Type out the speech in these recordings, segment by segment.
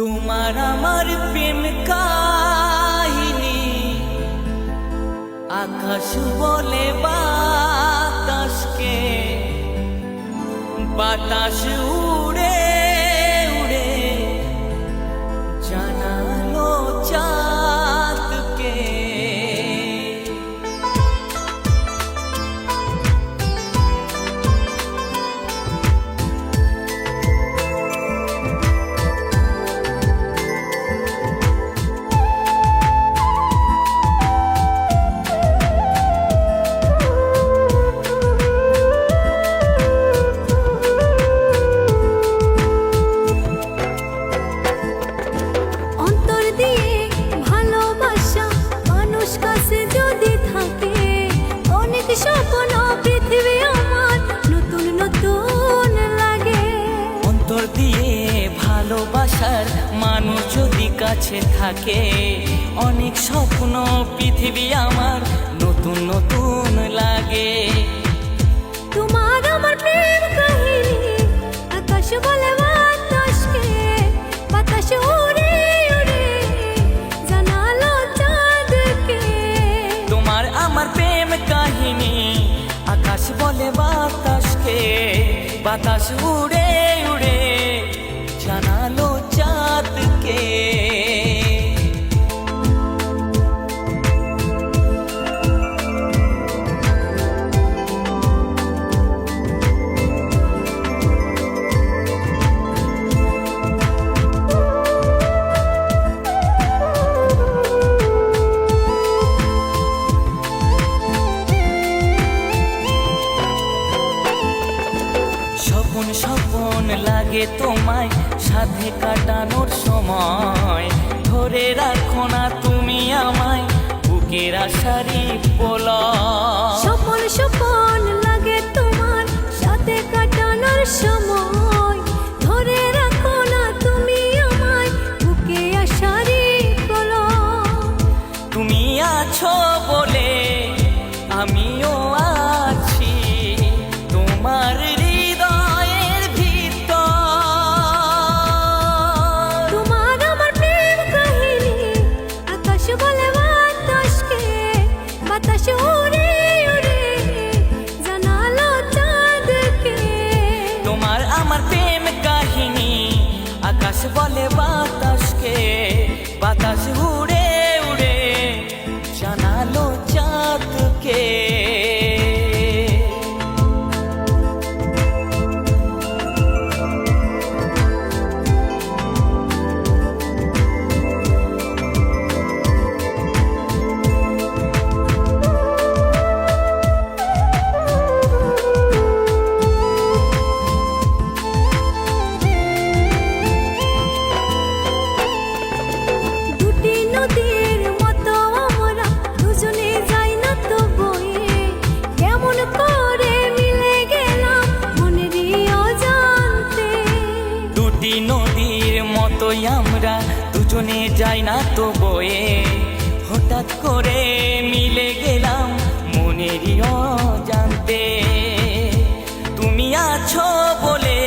তোমার আমার প্রেম কাহিনী। আকাশ বলে বাতাসকে বাতাস ভালোবাসার মানুষ যদি কাছে থাকে অনেক স্বপ্ন পৃথিবী আমার নতুন নতুন লাগে। তোমার আমার প্রেম কাহিনী আকাশ বলে বাতাসকে বাতাস উড়ে উড়ে জানালো চাঁদকে। তোমার আমার প্রেম কাহিনী আকাশ বলে বাতাসকে বাতাস উড়ে উড়ে। চাঁদকে লাগে তোমায় সাথে কাটানোর সময়। ধরে রাখো না তুমি আমায় বুকের আশারি পোলা মতোই আমরা? দুজনে যাই না তো বয়ে। হঠাৎ করে মিলে গেলাম মনেরই জানতে তুমি আছো বলে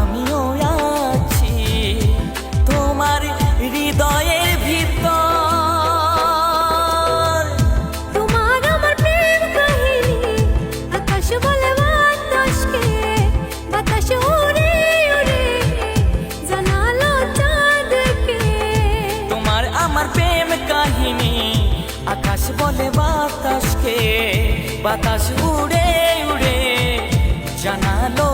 আমিও আছি। তোমার হৃদয়ের ভিতর। তোমার আমার প্রেম কাহিনী, আকাশ বলে বাতাসকে বলে বাতাসকে বাতাস উড়ে উড়ে জানালো